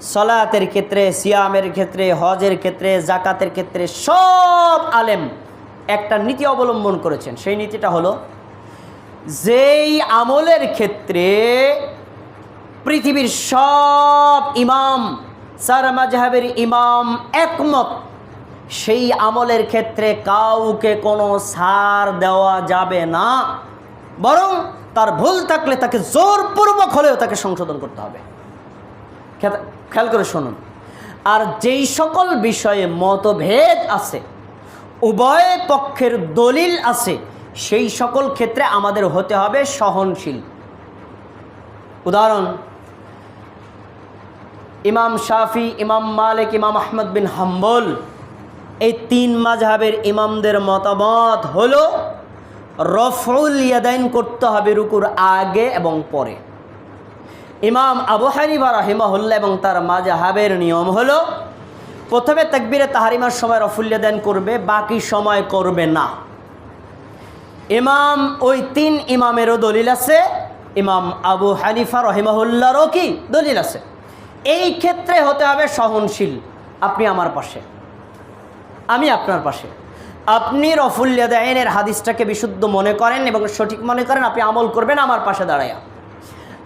সলাতের ক্ষেত্রে, সিয়ামের ক্ষেত্রে, হজের ক্ষেত্রে, জাকাতের ক্ষেত্রে সব আলেম একটা নীতি অবলম্বন করেছেন। সেই নীতিটা হলো, যেই আমলের ক্ষেত্রে পৃথিবীর সব ইমাম, সার মাঝহাবের ইমাম একমত, সেই আমলের ক্ষেত্রে কাউকে কোনো সার দেওয়া যাবে না, বরং তার ভুল থাকলে তাকে জোরপূর্বক হলেও তাকে সংশোধন করতে হবে। খেয়াল করে শুনুন। আর যেই সকল বিষয়ে মতভেদ আছে, উভয় পক্ষের দলিল আছে, সেই সকল ক্ষেত্রে আমাদের হতে হবে সহনশীল। উদাহরণ, ইমাম শাফি, ইমাম মালিক, ইমাম আহমদ বিন হাম্বল, এই তিন মাঝহাবের ইমামদের মতামত হলো, রফউল ইয়াদাইন করতে হবে রুকুর আগে এবং পরে। ইমাম আবু হানিফা রাহিমাহুল্লাহ এবং তার মাজাহাবের নিয়ম হলো, প্রথমে তাকবিরে তাহারিমার সময় রফুল্লিয়া দান করবে, বাকি সময় করবে না। ইমাম, ওই তিন ইমামেরও দলিল আছে, ইমাম আবু হানিফা রহিমাহুল্লারও কি দলিল আছে। এই ক্ষেত্রে হতে হবে সহনশীল, আপনি আমার পাশে, আমি আপনার পাশে। আপনি রফুল্লিয়া দাইনের হাদিসটাকে বিশুদ্ধ মনে করেন এবং সঠিক মনে করেন, আপনি আমল করবেন আমার পাশে দাঁড়ায়া।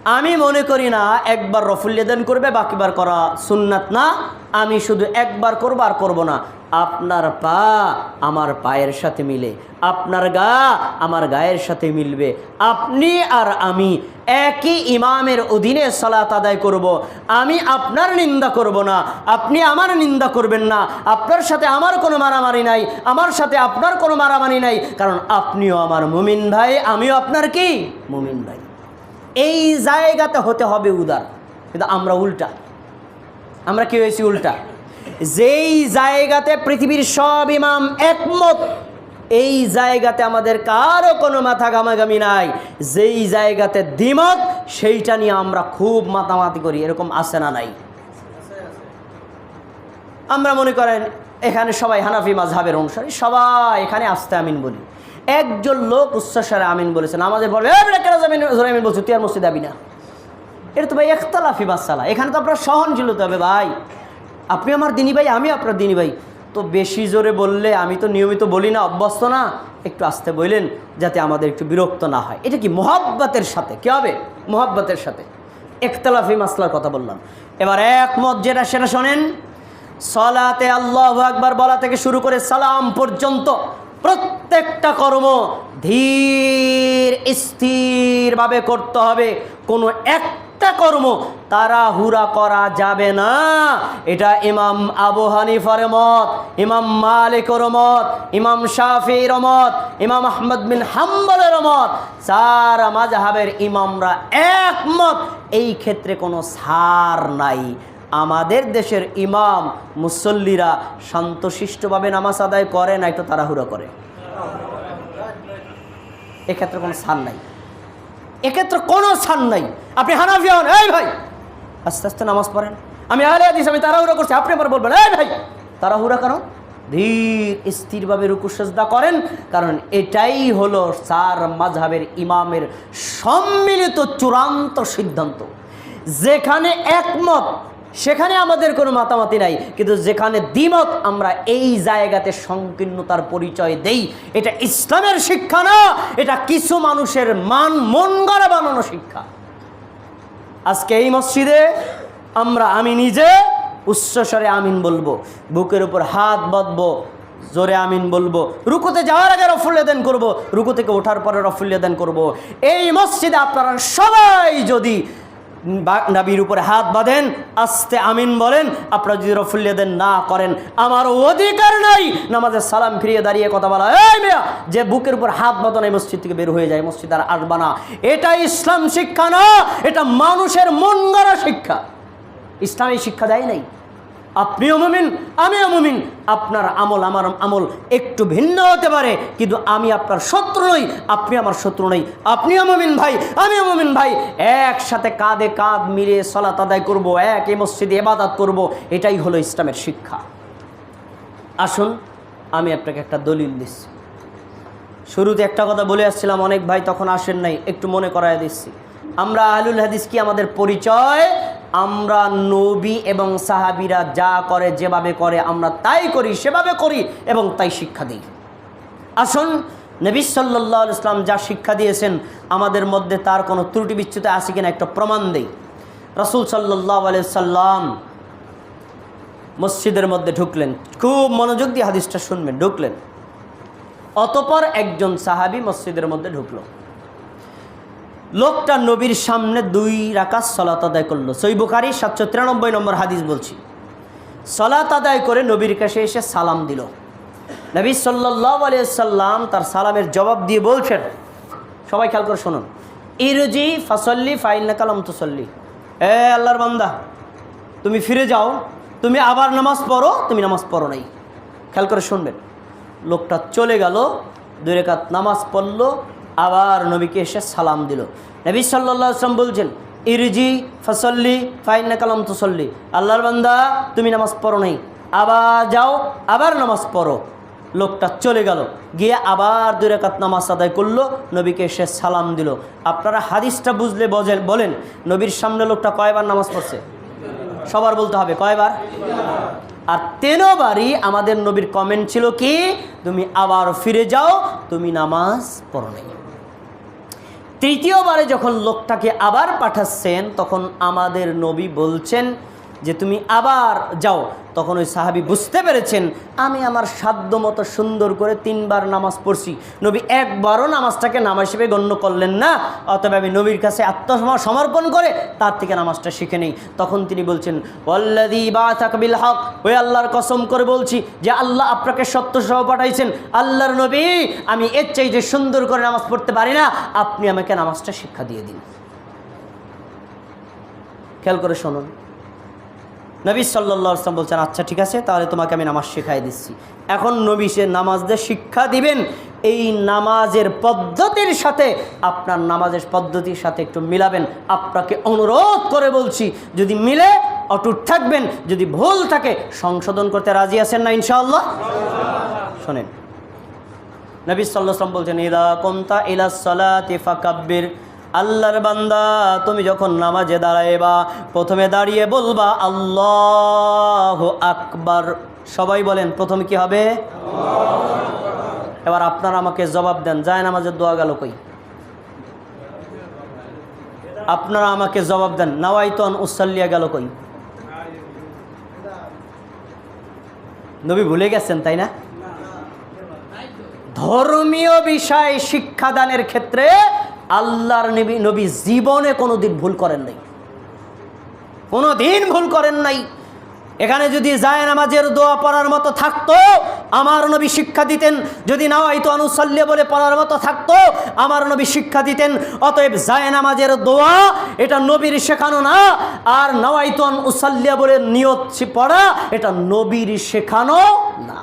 আমি মনে করি না একবার রফুল্লেদান করবে, বাকিবার করা সুন্নাত না। আমি শুধু একবার করব আর করব না। আপনার পা আমার পায়ের সাথে মিলে, আপনার গা আমার গায়ের সাথে মিলবে। আপনি আর আমি একই ইমামের অধীনে সালাত আদায় করব। আমি আপনার নিন্দা করব না। আপনি আমার নিন্দা করবেন না। আপনার সাথে আমার কোনো মারামারি নাই। আমার সাথে আপনার কোনো মারামারি নাই। কারণ আপনিও আমার মুমিন ভাই, আমিও আপনার কি? মুমিন ভাই। এই জায়গাতে হতে হবে উদার। কিন্তু আমরা উল্টা। আমরা কি হয়েছি উল্টা? যেই জায়গাতে পৃথিবীর সব ইমাম একমত, এই জায়গাতে আমাদের কারও কোনো মাথা গামাগামি নাই। যেই জায়গাতে দ্বিমত, সেইটা নিয়ে আমরা খুব মাতামাতি করি। এরকম আছে না নাই? আমরা মনে করেন, এখানে সবাই হানাফি মাজহাবের অনুসারী, সবাই এখানে আসতে আমিন বলি। একজন লোক উচ্চস্বরে আমিন বলেছেন আমাদের বলবে "এই বেটা, কেন যাবেন জোরে আমিন তুই আর মসজিদ যাবি না। এটা তো ভাই একতলাফি বাসালা এখানে তো আপনার সহনশীল হতে হবে ভাই। আপনি আমার দিনী ভাই আমি আপনার দিনী ভাই। তো বেশি জোরে বললে আমি তো নিয়মিত বলি না অভ্যস্ত না। একটু আসতে বললেন যাতে আমাদের একটু বিরক্ত না হয়। এটা কি মোহাব্বতের সাথে? কী হবে? মোহাব্বতের সাথে। একতলাফি মাসলার কথা বললাম। এবার একমত যেটা সেটা শোনেন। সলাতে আল্লাহ আকবার বলা থেকে শুরু করে সালাম পর্যন্ত প্রত্যেকটা কর্ম ধীর, স্থিরভাবে করতে হবে। কোনো একটা কর্ম তাড়াহুড়া করা যাবে না। এটা ইমাম আবু হানিফার মত, ইমাম মালিকর মত, ইমাম শাফির মত, ইমাম আহমদ বিন হাম্বলের মত। চার মাজাহাবের ইমামরা একমত, এই ক্ষেত্রে কোনো সার নাই। আমাদের দেশের ইমাম, মুসল্লিরা শান্তশিষ্টভাবে নামাজ আদায় করে, না একটু তাড়াহুড়ো করে? এক্ষেত্রে কোনো ছাড় নাই। এক্ষেত্রে কোনো ছাড় নাই। আপনি হানাফি হন, এই ভাই! আস্তে আস্তে নামাজ পড়েন। আমি আলে আদিস আমি তাড়াহুড়ো করছি, আপনি আবার বলবেন, এই ভাই! তাড়াহুড়া কারণ ধীর, স্থিরভাবে রুকু করেন, কারণ এটাই হলো চার মাঝহাবের ইমামের সম্মিলিত চূড়ান্ত সিদ্ধান্ত। যেখানে একমত সেখানে আমাদের কোনো মাতামাতি নাই, কিন্তু যেখানে দ্বিমত আমরা এই জায়গাতে সংকীর্ণতার পরিচয় দেই, এটা ইসলামের শিক্ষা না, এটা কিছু মানুষের মান মন গড়া বানানো শিক্ষা। আজকে এই মসজিদে আমরা, আমি নিজে উচ্চস্বরে আমিন বলব, বুকের উপর হাত বাঁধবো, জোরে আমিন বলব, রুকুতে যাওয়ার আগে রফুল্লেদান করব, রুকু থেকে ওঠার পরে রফুল্লেদান করব। এই মসজিদে আপনারা সবাই যদি নাবির উপরে হাত বাঁধেন, আস্তে আমিন বলেন, আপনারা যদি রফুল্লেদান না করেন, আমার অধিকার নাই। নামাজের সালাম ফিরিয়ে দাঁড়িয়ে কথা বলা, এই মেয়া, যে বুকের উপর হাত বাঁধন এই মসজিদ থেকে বের হয়ে যায়, মসজিদ আর আসবা না। এটা ইসলাম শিক্ষা না, এটা মানুষের মন গড়া শিক্ষা। ইসলামী শিক্ষা দেয় নাই। আপনিও মুমিন, আমিও মুমিন। আপনার আমল আমার আমল একটু ভিন্ন হতে পারে, কিন্তু আমি আপনার শত্রু নই, আপনি আমার শত্রু নই। আপনিও মুমিন ভাই, আমিও মুমিন ভাই। একসাথে কাঁধে কাঁধ মিলে সলাত আদায় করব, এক এ মসজিদে এবাদাত করব, এটাই হলো ইসলামের শিক্ষা। আসুন, আমি আপনাকে একটা দলিল দিচ্ছি। শুরুতে একটা কথা বলে আসছিলাম, অনেক ভাই তখন আসেন নাই, একটু মনে করায় দিচ্ছি। আমরা আহলুল হাদিস কি আমাদের পরিচয় আমরা নবী এবং সাহাবিরা যা করে, যেভাবে করে, আমরা তাই করি, সেভাবে করি এবং তাই শিক্ষা দিই। আসুন, নবী সাল্লাহ ইসলাম যা শিক্ষা দিয়েছেন, আমাদের মধ্যে তার কোনো ত্রুটি বিচ্যুতি আছে কিনা একটা প্রমাণ দেই। রসুল সাল্লাহ সাল্লাম মসজিদের মধ্যে ঢুকলেন। খুব মনোযোগ দিয়ে হাদিসটা শুনবেন, ঢুকলেন। অতপর একজন সাহাবি মসজিদের মধ্যে ঢুকলো। লোকটা নবীর সামনে দুই রাকাত সলাত আদায় করল। সই বুখারি সাতশো তিরানব্বই নম্বর হাদিস বলছি। সলাত আদায় করে নবীর কাছে এসে সালাম দিল। নবী সাল্লাহ সাল্লাম তার সালামের জবাব দিয়ে বলছেন, সবাই খেয়াল করে শুনুন, ইরজি ফাসল্লি ফাইল কালাম তুসল্লি। এ আল্লাহর বান্দা, তুমি ফিরে যাও, তুমি আবার নামাজ পড়ো, তুমি নামাজ পড়ো নাই। খেয়াল করে শুনবেন। লোকটা চলে গেল, দুই রেখাত নামাজ পড়ল আবার নবীকে এসে সালাম দিল। নবী সাল্লাহ আসলাম বলছেন, ইরজি ফসল্লি ফাইন কালাম তুসল্লি। আল্লাহর বান্দা, তুমি নামাজ পড়ো নাই। আবার যাও, আবার নামাজ পড়ো। লোকটা চলে গেল। গিয়ে আবার দুই রেখাত নামাজ আদায় করল, নবীকে এসে সালাম দিল। আপনারা হাদিসটা বুঝলে বজেন বলেন, নবীর সামনে লোকটা কয়বার নামাজ পড়ছে? সবার বলতে হবে, কয়বার? আর তেরোবারই আমাদের নবীর কমেন্ট ছিল কি, তুমি আবার ফিরে যাও, তুমি নামাজ পড়ো নাই। তৃতীয়বারে যখন লোকটাকে আবার পাঠাচ্ছেন তখন আমাদের নবী বলছেন যে তুমি আবার যাও। তখন ওই সাহাবি বুঝতে পেরেছেন, আমি আমার সাধ্য মতো সুন্দর করে তিনবার নামাজ পড়ছি। নবী একবারও নামাজটাকে নামাজ হিসেবে গণ্য করলেন না, অতএব আমি নবীর কাছে আত্মসমা সমর্পণ করে তার থেকে নামাজটা শিখে নেই। তখন তিনি বলছেন ওয়াল্লাদি বা থাকবিল হক। ওই আল্লাহর কসম করে বলছি যে আল্লাহ আপনাকে সত্য সহ পাঠাইছেন। আল্লাহর নবী, আমি এর চাইতে সুন্দর করে নামাজ পড়তে পারি না, আপনি আমাকে নামাজটা শিক্ষা দিয়ে দিন। খেয়াল করে শুনুন। নবী সাল্লা আসলাম বলছেন আচ্ছা ঠিক আছে, তাহলে তোমাকে আমি নামাজ শেখাই দিচ্ছি। এখন নবী সে নামাজদের শিক্ষা দিবেন, এই নামাজের পদ্ধতির সাথে, আপনার নামাজের পদ্ধতির সাথে একটু মিলাবেন। আপনাকে অনুরোধ করে বলছি, যদি মিলে, অটুট থাকবেন, যদি ভুল থাকে, সংশোধন করতে রাজি আছেন না, ইনশাআল্লাহ? শোনেন, নবী সাল্লাম বলছেন, ইদা কোনতা ইলা সলাতি ফাকাব্বির। আল্লাহর বান্দা, তুমি যখন নামাজে দাঁড়াইবা, প্রথমে দাঁড়িয়ে বলবা, আল্লাহ আকবার। সবাই বলেন, প্রথমে কি হবে? এবার আপনারা আমাকে জবাব দেন, যায় নামাজের দোয়া গেল কই? আপনারা আমাকে জবাব দেন, নাওয়াইতন উসাল্লিয়া গেল কই? নবী ভুলে গেছেন, তাই না? ধর্মীয় বিষয় শিক্ষাদানের ক্ষেত্রে আল্লাহর নবী নবী জীবনে কোনো দিন ভুল করেন নাই। কোনো দিন ভুল করেন নাই। এখানে যদি যায় নামাজের দোয়া পড়ার মতো থাকতো, আমার নবী শিক্ষা দিতেন। যদি নাওয়াইতো আনুসাল্লে বলে পড়ার মতো থাকতো, আমার নবী শিক্ষা দিতেন। অতএব যায় নামাজের দোয়া, এটা নবীর শেখানো না। আর নাওয়াইতো উসাল্লিয়া বলে নিয়ত পড়া, এটা নবীর শেখানো না।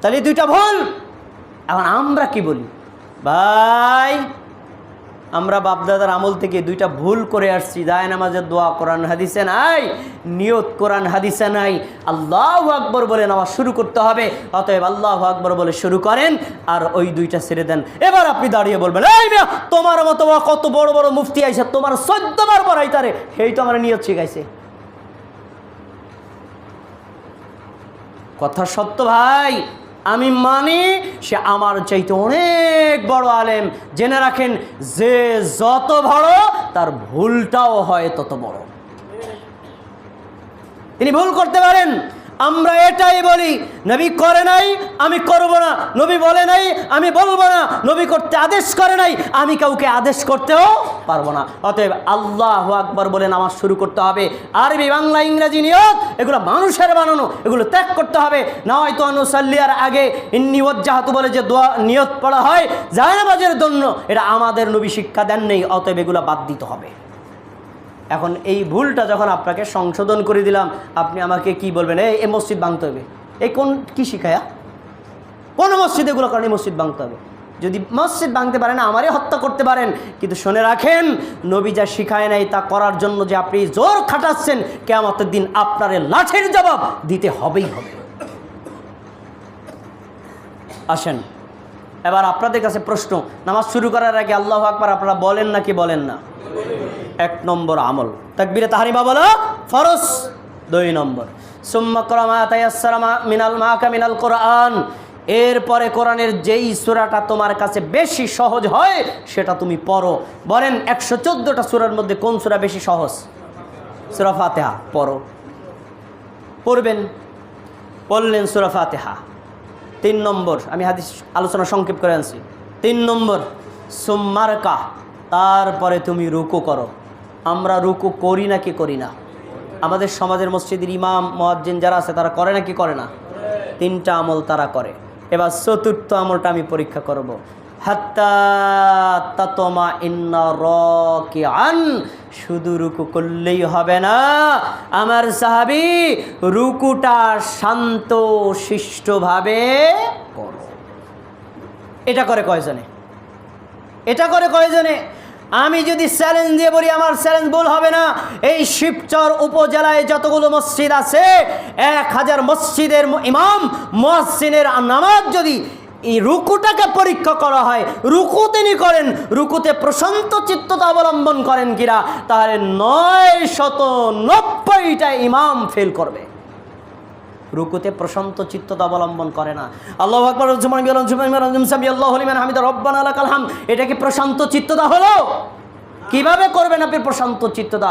তাহলে দুইটা ভুল। এখন আমরা কি বলি? ভাই, আমরা বাপদাদার আমল থেকে দুইটা ভুল করে আসছি। দায় নামাজের দোয়া, কোরআন হাদিসে নাই, নিয়ত কোরআন হাদিসে নাই। আল্লাহ আকবর বলে নামাজ শুরু করতে হবে, অতএব আল্লাহ আকবর বলে শুরু করেন আর ওই দুইটা ছেড়ে দেন। এবার আপনি দাঁড়িয়ে বলবেন, এই মিয়া, তোমার মতো কত বড় বড় মুফতি আইসে তোমার চোদ্দবার পড়াই তারে, সেই তো আমার নিয়ত শিখাইছে। কথা সত্য ভাই আমি মানি, সে আমার চাইতে অনেক বড় আলেম। জেনে রাখেন, যে যত বড়, তার ভুলটাও হয় তত বড়। তিনি ভুল করতে পারেন। আমরা এটাই বলি, নবী করে নাই, আমি করব না। নবী বলে নাই, আমি বলব না। নবী করতে আদেশ করে নাই, আমি কাউকে আদেশ করতেও পারব না। অতএব আল্লাহ আকবর বলে নামাজ শুরু করতে হবে। আরবি, বাংলা, ইংরেজি নিয়ত এগুলো মানুষের বানানো, এগুলো ত্যাগ করতে হবে। না হয়তো অনুসাল্লিয়ার আগে ইন্নি ওজ্জাহাতু বলে যে দোয়া, নিয়ত পড়া হয়, জায়নাবাজের জন্য এটা আমাদের নবী শিক্ষা দেন নেই, অতএব এগুলো বাদ দিতে হবে। এখন এই ভুলটা যখন আপনাকে সংশোধন করে দিলাম, আপনি আমাকে কি বলবেন? এই এ মসজিদ ভাঙতে হবে। এই কোন, কি শিখায়া? কোন মসজিদ এগুলো কারণে মসজিদ ভাঙতে হবে। যদি মসজিদ ভাঙতে পারেন আমারই হত্যা করতে পারেন। কিন্তু শুনে রাখেন, নবী যা শিখায় নাই তা করার জন্য যে আপনি জোর খাটাচ্ছেন কেমতের দিন আপনার লাঠের জবাব দিতে হবেই হবে। আসেন এবার আপনাদের কাছে প্রশ্ন, নামাজ শুরু করার আগে আল্লাহ আকবার, আপনারা বলেন নাকি বলেন না? এক নম্বর আমল। তাকবিরে তাহারিমা বলো ফরস দুই নম্বর মিনাল মিনাল কোরআন। এরপরে কোরআনের যেই সূরাটা তোমার কাছে বেশি সহজ হয়, সেটা তুমি পড়ো। বলেন একশো চোদ্দোটা সুরার মধ্যে কোন সূরা বেশি সহজ? সূরা ফাতেহা, পড়ো। পড়বেন? পড়লেন সূরা ফাতেহা। তিন নম্বর, আমি হাদিস আলোচনা সংক্ষেপ করে আনছি। তিন নম্বর, সোম্মারকা, তারপরে তুমি রুকু করো। আমরা রুকু করি না কি করি না? আমাদের সমাজের মসজিদের ইমাম মহাজ্জিন যারা আছে, তারা করে না কি করে না? তিনটা আমল তারা করে। এবার চতুর্থ আমলটা আমি পরীক্ষা করব। হাত্তা তাতমা ইন্না রাকিআন। শুধু রুকু করলেই হবে না। আমার সাহাবি রুকুটা শান্ত, শিষ্টভাবে করো। এটা করে কয়জনে? এটা করে কয়জনে? আমি যদি চ্যালেঞ্জ দিয়ে বলি, আমার চ্যালেঞ্জ ভুল হবে না। এই শিবচর উপজেলায় যতগুলো মসজিদ আছে, এক হাজার মসজিদের ইমাম মসজিদের নামাজ যদি এই রুকুটাকে পরীক্ষা করা হয়। রুকু তিনি করেন, রুকুতে প্রশান্ত চিত্ততা অবলম্বন করেন কিনা তাহলে নয় শত নব্বইটা ইমাম ফেল করবে। রুকুতে প্রশান্ত চিত্ততা অবলম্বন করে না। আল্লাহ আকবর জুমান বিয়ালন জুমান বিয়ালন জুমসামি আল্লাহ হলিমান হামিদ রব্বান আলাহ কালহাম এটা কি প্রশান্ত চিত্ততা হলো? কীভাবে করবেন আপনি প্রশান্ত চিত্ততা?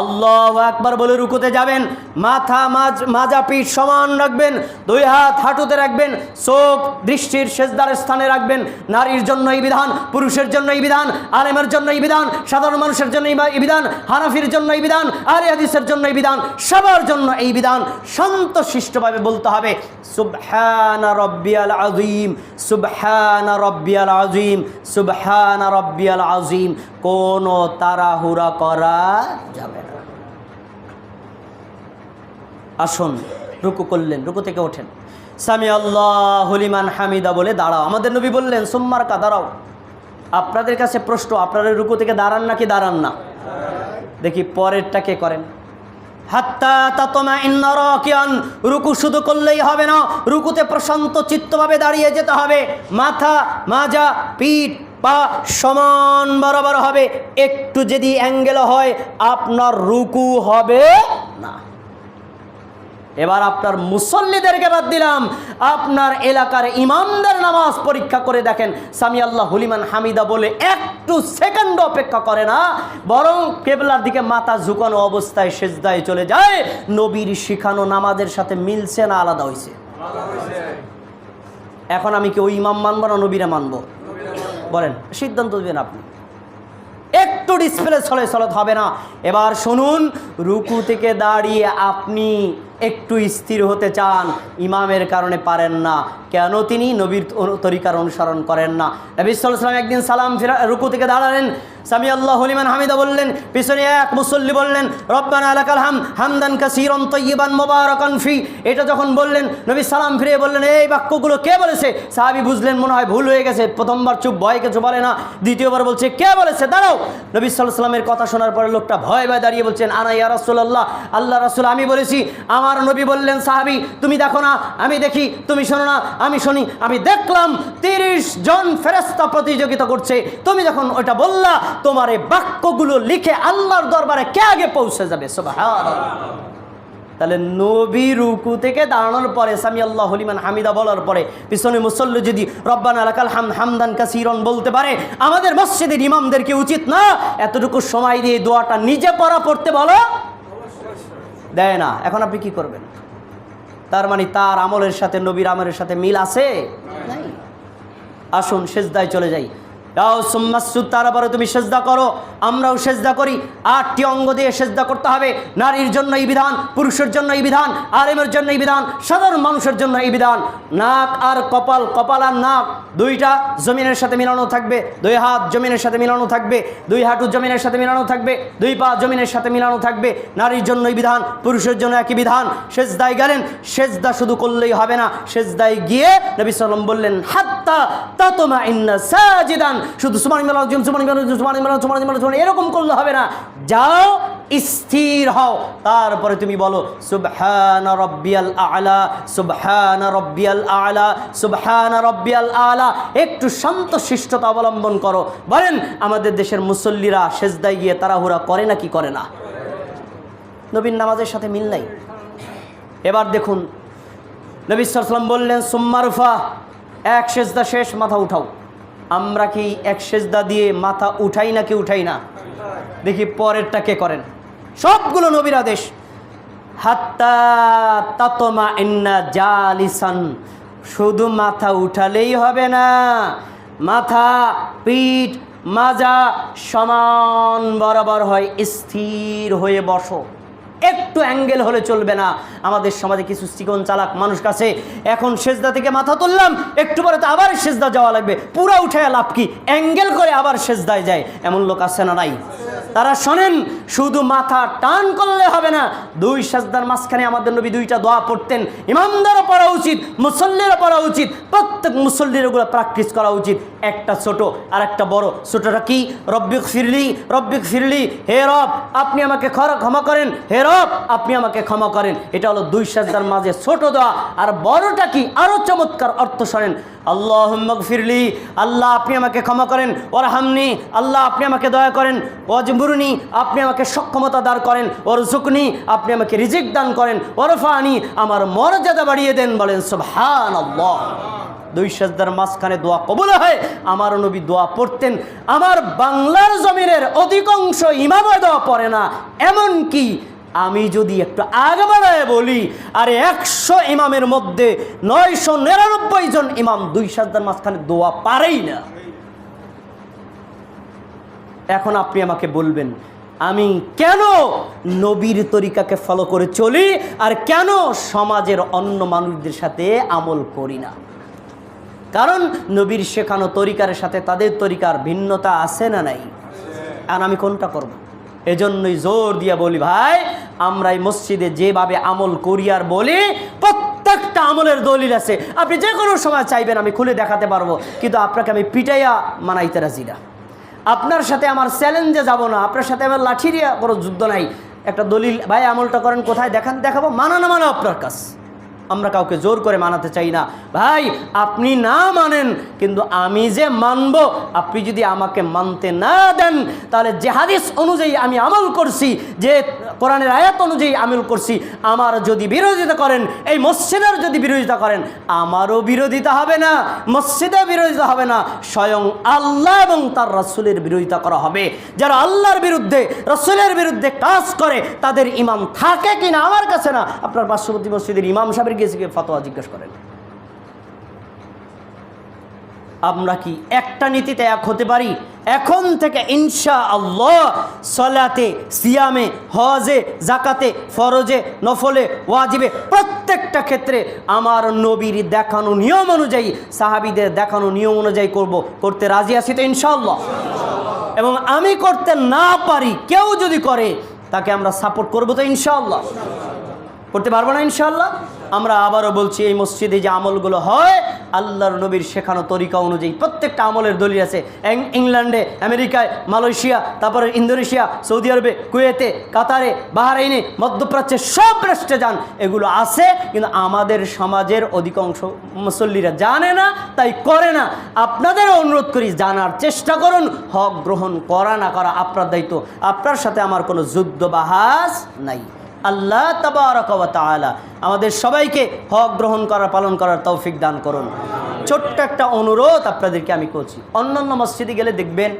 আল্লাহ একবার বলে রুকুতে যাবেন, মাথা মাঝ মাজা পিঠ সমান রাখবেন, দুই হাত হাঁটুতে রাখবেন, চোখ দৃষ্টির শেষদার স্থানে রাখবেন। নারীর জন্য এই বিধান, পুরুষের জন্য এই বিধান, আলেমের জন্য এই বিধান, সাধারণ মানুষের জন্য এই বিধান, হানাফির জন্য এই বিধান আরে হাদিসের জন্য এই বিধান, সবার জন্য এই বিধান শান্ত শিষ্টভাবে বলতে হবে, সুবহানা রব্বিয়াল আজিম সুবহানা রব্বিয়াল আজিম সুবহানা রব্বিয়াল আজিম কোনো করা যাবে আসুন, রুকু করলেন, রুকু থেকে ওঠেন। সামি আল্লাহ হলিমান হামিদা বলে, দাঁড়াও। আমাদের নবী বললেন, সোম্মার কা, দাঁড়াও। আপনাদের কাছে প্রশ্ন আপনারা রুকু থেকে দাঁড়ান নাকি দাঁড়ান না? দেখি পরেরটা কে করেন? হাত্তা তাতমা ইন্না রাকিয়ান রুকু শুধু করলেই হবে না, রুকুতে প্রশান্ত চিত্তভাবে দাঁড়িয়ে যেতে হবে। মাথা, মাজা, পিঠ, পা সমান বরাবর হবে। একটু যদি অ্যাঙ্গেল হয়, আপনার রুকু হবে না। এবার আপনার মুসল্লিদেরকে বাদ দিলাম। আপনার এলাকার ইমামদের নামাজ পরীক্ষা করে দেখেন। সামি আল্লাহ হলিমান হামিদা বলে একটু সেকেন্ড অপেক্ষা করে না, বরং কেবলার দিকে মাথা ঝুকানো অবস্থায় সেজদায় চলে যায়। নবীর শিখানো নামাজের সাথে মিলছে না, আলাদা হয়েছে এখন আমি কি ওই ইমাম মানবো না নবীরা মানবো? বলেন, সিদ্ধান্ত দেবেন আপনি। একটু ডিসপ্লে চলে চলত হবে না। এবার শুনুন, রুকু থেকে দাঁড়িয়ে আপনি একটু স্থির হতে চান, ইমামের কারণে পারেন না। কেন তিনি? নবীর তরিকার অনুসরণ করেন না। নবী সাল্লাম একদিন সালাম ফিরা, রুকু থেকে দাঁড়ালেন। সামি আল্লাহ হলিমান হামিদা বললেন, পিছনে এক মুসল্লি বললেন, রব্বান আলাকাল হাম হামদান কাসিরন তৈবান মোবারকান ফি। এটা যখন বললেন, নবী সালাম ফিরে বললেন, এই বাক্যগুলো কে বলেছে? সাহাবি বুঝলেন, মনে হয় ভুল হয়ে গেছে, প্রথমবার চুপ, ভয় কিছু বলে না। দ্বিতীয়বার বলছে, কে বলেছে? দাঁড়াও। নবী সাল্লাহ সাল্লামের কথা শোনার পরে লোকটা ভয় ভয় দাঁড়িয়ে বলছেন, আনা ইয়া রাসূলুল্লাহ, আল্লাহ রাসূল, আমি বলেছি। আমার নবী বললেন, সাহাবি, তুমি দেখো না, আমি দেখি, তুমি শোনো না, আমি শুনি, আমি দেখলাম তিরিশ জন ফেরেস্তা প্রতিযোগিতা করছে। তুমি যখন ওটা বললা তোমার এই বাক্যগুলো লিখে আল্লাহর দরবারে কে আগে পৌঁছে যাবে? তাহলে নবী রুকু থেকে দাঁড়ানোর পরে সামি আল্লাহ হলিমান হামিদা বলার পরে, পিছনে মুসল্লি যদি রব্বান আলাকাল হাম হামদান কাসিরন বলতে পারে, আমাদের মসজিদের ইমামদেরকে উচিত না? এতটুকু সময় দিয়ে দোয়াটা নিজে পড়া, পড়তে বলো। দেয় না। এখন আপনি কি করবেন? তার মানে তার আমলের সাথে নবীর আমলের সাথে মিল আছে? আসুন, সেজদায় চলে যাই। তারপরে তুমি সেজদা করো। আমরাও সেজদা করি। আটটি অঙ্গ দিয়ে সেজদা করতে হবে। নারীর জন্য এই বিধান, পুরুষের জন্য এই বিধান, আলেমের জন্য এই বিধান, সাধারণ মানুষের জন্য এই বিধান। নাক আর কপাল কপাল আর নাক, দুইটা জমিনের সাথে মিলানো থাকবে। দুই হাত জমিনের সাথে মিলানো থাকবে। দুই হাঁটু জমিনের সাথে মিলানো থাকবে। দুই পা জমিনের সাথে মিলানো থাকবে। নারীর জন্য এই বিধান, পুরুষের জন্য একই বিধান। সেজদায় গেলেন, সেজদা শুধু করলেই হবে না। সেজদায় গিয়ে নবী সাল্লাম বললেন, হাত্তা তাতমা ইন্না সাজিদান শুধু সুমান মেলা সুমান মেলা সুমান মেলা সুমান মেলা এরকম করলে হবে না। যাও, স্থির হও। তারপরে তুমি বলো, সুবহান রব্বিয়াল আলা, সুবহান রব্বিয়াল আলা, সুবহান রব্বিয়াল আলা। একটু শান্ত শিষ্টতা অবলম্বন করো। বলেন, আমাদের দেশের মুসল্লিরা সেজদায় গিয়ে তাড়াহুড়া করে না কি করে না? নবীন নামাজের সাথে মিল নাই। এবার দেখুন, নবী সাল্লাম বললেন সুম্মারুফা এক সেজদা শেষ, মাথা উঠাও। আমরা কি এক সেজদা দিয়ে মাথা উঠাই না কি উঠাই না? দেখি পরেরটা কে করেন? সবগুলো নবীর আদেশ। জালিসান। শুধু মাথা উঠালেই হবে না, মাথা, পিঠ, মাজা সমান বরাবর হয় স্থির হয়ে বসো। একটু অ্যাঙ্গেল হলে চলবে না। আমাদের সমাজে কিছু চিকন চালাক মানুষ কাছে এখন সেজদা থেকে মাথা তুললাম, একটু পরে তো আবার সেজদা যাওয়া লাগবে। পুরা উঠে লাভ কি? অ্যাঙ্গেল করে আবার সেজদায় যায়। এমন লোক আছে না নাই? তারা শোনেন, শুধু মাথা টান করলে হবে না। দুই সাজদার মাঝখানে আমাদের নবী দুইটা দোয়া পড়তেন। ইমামদারও পড়া উচিত, মুসল্লিরও পড়া উচিত। প্রত্যেক মুসল্লির ওগুলো প্র্যাকটিস করা উচিত। একটা ছোট আর একটা বড়। ছোটটা কি? রব্বিক ফিরলি রব্বিক ফিরলি হে রব, আপনি আমাকে ক্ষমা করেন। হে রব আপনি আমাকে ক্ষমা করেন। এটা হলো দুই সাজদার মাঝে ছোট দোয়া। আর বড়টা কি? আরও চমৎকার অর্থ শোনেন। আল্লাহ ফিরলি আল্লাহ আপনি আমাকে ক্ষমা করেন। ওর হামনি আল্লাহ আপনি আমাকে দয়া করেন। ওয়াজবুরনি, আপনি আমাকে সক্ষমতা দান করেন। ওর জুকনি আপনি আমাকে রিজিক দান করেন। ওরফানি আমার মর্যাদা বাড়িয়ে দেন বলেন সুবহান আল্লাহ দুই সাজদার মাঝখানে দোয়া কবুল হয়। আমার নবী দোয়া পড়তেন। আমার বাংলার জমিনের অধিকাংশ ইমামে দোয়া পড়ে না। এমন কি আমি যদি একটু আগে বাড়ায় বলি, আর একশো ইমামের মধ্যে নয়শো নিরানব্বই জন ইমাম দুই সাজদার মাঝখানে দোয়া পারেই না। এখন আপনি আমাকে বলবেন, আমি কেন নবীর তরিকাকে ফলো করে চলি আর কেন সমাজের অন্য মানুষদের সাথে আমল করি না? কারণ নবীর শেখানো তরিকার সাথে তাদের তরিকার ভিন্নতা আছে না নাই? আর আমি কোনটা করব। এজন্যই জোর দিয়া বলি, ভাই, আমরা এই মসজিদে যেভাবে আমল করি আর বলি, প্রত্যেকটা আমলের দলিল আছে। আপনি যে কোনো সময় চাইবেন আমি খুলে দেখাতে পারব। কিন্তু আপনাকে আমি পিটাইয়া মানাইতে রাজি না। আপনার সাথে আমার চ্যালেঞ্জে যাব না। আপনার সাথে আমার লাঠি দিয়ে কোনো যুদ্ধ নাই। একটা দলিল, ভাই, আমলটা করেন, কোথায়? দেখান, দেখাবো। মানা না মানা আপনার কাছ আমরা কাউকে জোর করে মানাতে চাই না। ভাই, আপনি না মানেন, কিন্তু আমি যে মানব, আপনি যদি আমাকে মানতে না দেন, তাহলে যে হাদিস অনুযায়ী আমি আমল করছি, যে কোরআনের আয়াত অনুযায়ী আমল করছি, আমার যদি বিরোধিতা করেন, এই মসজিদের যদি বিরোধিতা করেন, আমারও বিরোধিতা হবে না, মসজিদে বিরোধিতা হবে না, স্বয়ং আল্লাহ এবং তার রসুলের বিরোধিতা করা হবে। যারা আল্লাহর বিরুদ্ধে, রসুলের বিরুদ্ধে কাজ করে, তাদের ইমাম থাকে কিনা আমার কাছে না। আপনার পার্শ্ববর্তী মসজিদের ইমাম সাহেবের গিয়েছে গিয়ে ফতোয়া জিজ্ঞেস করেন। আমরা কি একটা নীতিতে এক হতে পারি? এখন থেকে ইনশা আল্লাহ সলাতে, সিয়ামে, হজে জাকাতে ফরজে, নফলে, ওয়াজিবে প্রত্যেকটা ক্ষেত্রে আমার নবীর দেখানো নিয়ম অনুযায়ী, সাহাবিদের দেখানো নিয়ম অনুযায়ী করব। করতে রাজি আছি তো ইনশাআল্লাহ? এবং আমি করতে না পারি, কেউ যদি করে, তাকে আমরা সাপোর্ট করব তো ইনশাআল্লাহ? করতে পারব না ইনশাআল্লাহ? আমরা আবারও বলছি, এই মসজিদে যে আমলগুলো হয়, আল্লাহর নবীর শেখানো তরিকা অনুযায়ী প্রত্যেকটা আমলের দলিল আছে। ইংল্যান্ডে, আমেরিকায়, মালয়েশিয়া, তারপরে ইন্দোনেশিয়া, সৌদি আরবে, কুয়েতে, কাতারে, বাহারাইনে, মধ্যপ্রাচ্যে সব রাষ্ট্রে যান। এগুলো আছে, কিন্তু আমাদের সমাজের অধিকাংশ মুসল্লিরা জানে না, তাই করে না। আপনাদের অনুরোধ করি, জানার চেষ্টা করুন, হক গ্রহণ করা না করা আপনার দায়িত্ব। আপনার সাথে আমার কোনো যুদ্ধ বাহাস নাই। আল্লাহ তালা আমাদের সবাইকে হক গ্রহণ করার, পালন করার তৌফিক দান করুন। ছোট্ট একটা অনুরোধ আপনাদেরকে আমি করছি। অন্যান্য মসজিদে গেলে দেখবেন,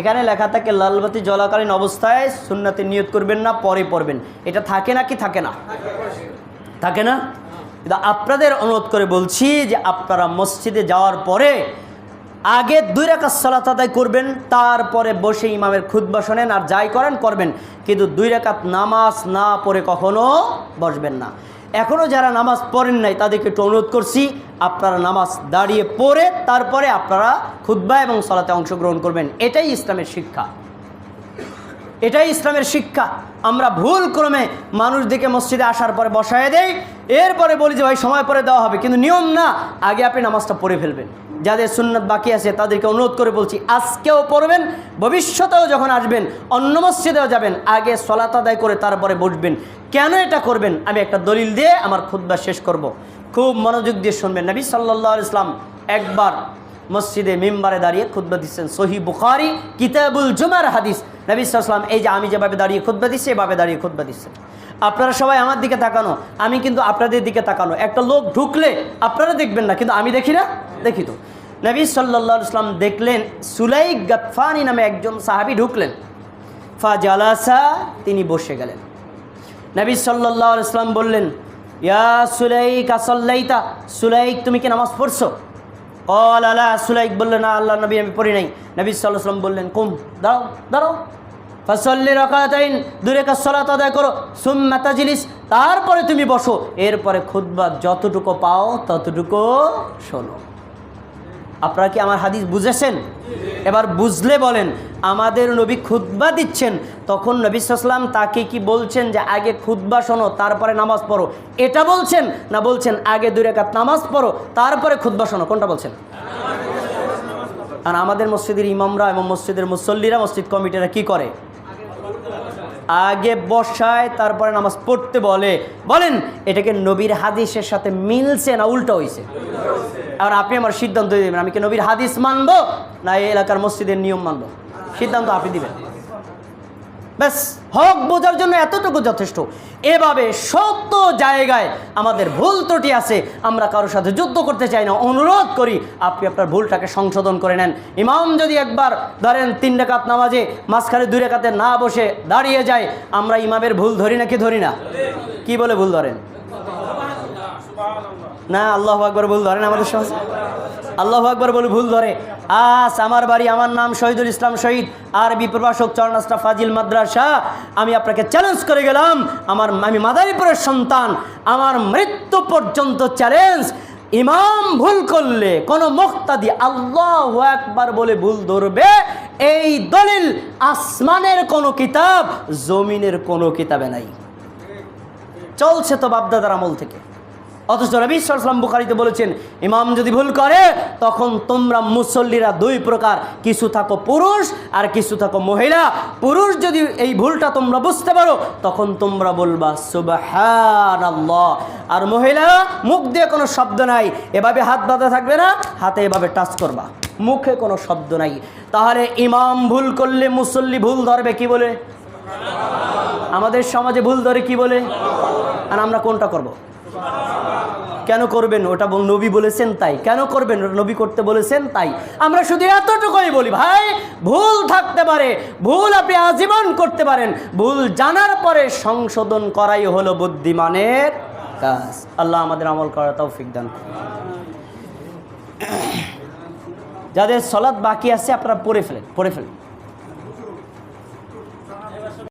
এখানে লেখা থাকে, লালবাতি জলাকালীন অবস্থায় সুন্নাতে নিয়ত করবেন না, পরে পড়বেন। এটা থাকে না কি থাকে না? থাকে না? আপনাদের অনুরোধ করে বলছি যে আপনারা মসজিদে যাওয়ার পরে আগে দুই রাকাত সালাত আদায় করবেন, তারপরে বসে ইমামের খুদ্া শোনেন আর যাই করেন, করবেন। কিন্তু দুই রাকাত নামাজ না পড়ে কখনো বসবেন না। এখনও যারা নামাজ পড়েন নাই, তাদেরকে একটু অনুরোধ করছি, আপনারা নামাজ দাঁড়িয়ে পড়ে, তারপরে আপনারা খুদ্া এবং সলাতে অংশগ্রহণ করবেন। এটাই ইসলামের শিক্ষা। এটাই ইসলামের শিক্ষা। আমরা ভুল ক্রমে মানুষ দিকে মসজিদে আসার পরে বসায় দেই, এরপরে বলি যে, ভাই, সময় পরে দেওয়া হবে। কিন্তু নিয়ম না, আগে আপনি নামাজটা পড়ে ফেলবেন। যাদের সুন্নত বাকি আছে তাদেরকে অনুরোধ করে বলছি, আজকেও পড়বেন, ভবিষ্যতেও যখন আসবেন, অন্য মসজিদেও যাবেন, আগে সলাত আদায় করে তারপরে বসবেন। কেন এটা করবেন? আমি একটা দলিল দিয়ে আমার খুদ্া শেষ করব। খুব মনোযোগ দিয়ে শুনবেন। নবী সাল্লাহ ইসলাম একবার মসজিদে মেম্বারে দাঁড়িয়ে খুদ্া দিচ্ছেন। সহি বুখারি, কিতাবুল জুমার হাদিস। নবী সাল্লাম এই যে আমি যেভাবে দাঁড়িয়ে খুদ্া দিচ্ছি, এভাবে দাঁড়িয়ে খুদ্া দিচ্ছেন। আপনারা সবাই আমার দিকে তাকানো, আমি কিন্তু আপনাদের দিকে তাকানো। একটা লোক ঢুকলে আপনারা দেখবেন না, কিন্তু আমি দেখি না? দেখি তো। নবী সাল্লা ইসলাম দেখলেন সুলাইক গাতফানি নামে একজন সাহাবি ঢুকলেন। ফাজালাসা, তিনি বসে গেলেন। নবী সাল্লাহ ইসলাম বললেন, ইয়া সুলাইক আসল্লাইতা সুলাইক, তুমি কি নামাজ পড়ছো? অল আলা সুলাইক বললেন, না আল্লাহ নবী আমি পড়ি নাই। নবী সাল্লাহ সাল্লাম বললেন, কুম, দাঁড়াও দাঁড়াও। ফসল্লি রকাতাইন, দূরে সলাত আদায় করো সুম্মাতা জিনিস তারপরে তুমি বসো। এরপরে খুদ্া যতটুকু পাও, ততটুকু শোনো। আপনারা কি আমার হাদিস বুঝেছেন? এবার বুঝলে বলেন, আমাদের নবী খুদ্া দিচ্ছেন, তখন নবী তাকে কি বলছেন যে, আগে খুদ্া শোনো, তারপরে নামাজ পড়ো। এটা বলছেন না বলছেন, আগে দুই রেখাত নামাজ পড়ো, তারপরে খুদ্া শোনো? কোনটা বলছেন? আর আমাদের মসজিদের ইমামরা এবং মসজিদের মুসল্লিরা মসজিদ কমিটিরা কি করে? আগে বসায়, তারপরে নামাজ পড়তে বলে। বলেন, এটাকে নবীর হাদিসের সাথে মিলছে না উল্টো হয়েছে আর আপনি আমার সিদ্ধান্ত দেবেন, আমি কি নবীর হাদিস মানবো? না, এই এলাকার মসজিদের নিয়ম মানবো? সিদ্ধান্ত আপনি দিবেন। ব্যাস, হক বোঝার জন্য এতটুকু যথেষ্ট। এভাবে সত্য জায়গায় আমাদের ভুল ত্রুটি আছে, আমরা কারোর সাথে যুদ্ধ করতে চাই না, অনুরোধ করি আপনি আপনার ভুলটাকে সংশোধন করে নেন। ইমাম যদি একবার ধরেন তিন রেখাত নামাজে মাঝখানে দুই রেখাতে না বসে দাঁড়িয়ে যায়, আমরা ইমামের ভুল ধরি না কি ধরি না? কি বলে ভুল ধরেন? না, আল্লাহ আকবর ভুল ধরেন আমাদের সমাজ আল্লাহ আকবর বলে ভুল ধরে। আস, আমার বাড়ি, আমার নাম শহীদুল ইসলাম শহীদ। আরবি প্রভাষক চরনাস্তা ফাজিল মাদ্রাসা। আমি আপনাকে চ্যালেঞ্জ করে গেলাম, আমার, আমি মাদারীপুরের সন্তান। আমার মৃত্যু পর্যন্ত চ্যালেঞ্জ ইমাম ভুল করলে, কোনো মুক্তাদি আল্লাহ একবার বলে ভুল ধরবে। এই দলিল আসমানের কোনো কিতাব, জমিনের কোনো কিতাবে নাই। চলছে তো বাপদাদার আমল থেকে। অথচ রবি সাল্লাম বুখারিতে বলেছেন, ইমাম যদি ভুল করে, তখন তোমরা মুসল্লিরা দুই প্রকার, কিছু থাকো পুরুষ আর কিছু থাকো মহিলা। পুরুষ যদি এই ভুলটা তোমরা বুঝতে পারো, তখন তোমরা বলবা সুবাহান আর মহিলা, মুখ দিয়ে কোনো শব্দ নাই, এভাবে হাত বাঁধা থাকবে না, হাতে এভাবে টাচ করবা। মুখে কোনো শব্দ নাই। তাহলে ইমাম ভুল করলে মুসল্লি ভুল ধরবে কি বলে? আমাদের সমাজে ভুল ধরে কি বলে? আর আমরা কোনটা করব। কেন করবেন? ওটা নবী বলেছেন তাই। কেন করবেন? নবী করতে বলেছেন তাই। আমরা শুধু এতটুকুই বলি, ভাই, ভুল থাকতে পারে, ভুল আপনি আজীবন করতে পারেন, ভুল জানার পরে সংশোধন করাই হলো বুদ্ধিমানের কাজ। আল্লাহ আমাদের আমল করা তৌফিক যাদের সলাৎ বাকি আছে, আপনারা পড়ে ফেলেন পড়ে ফেলেন।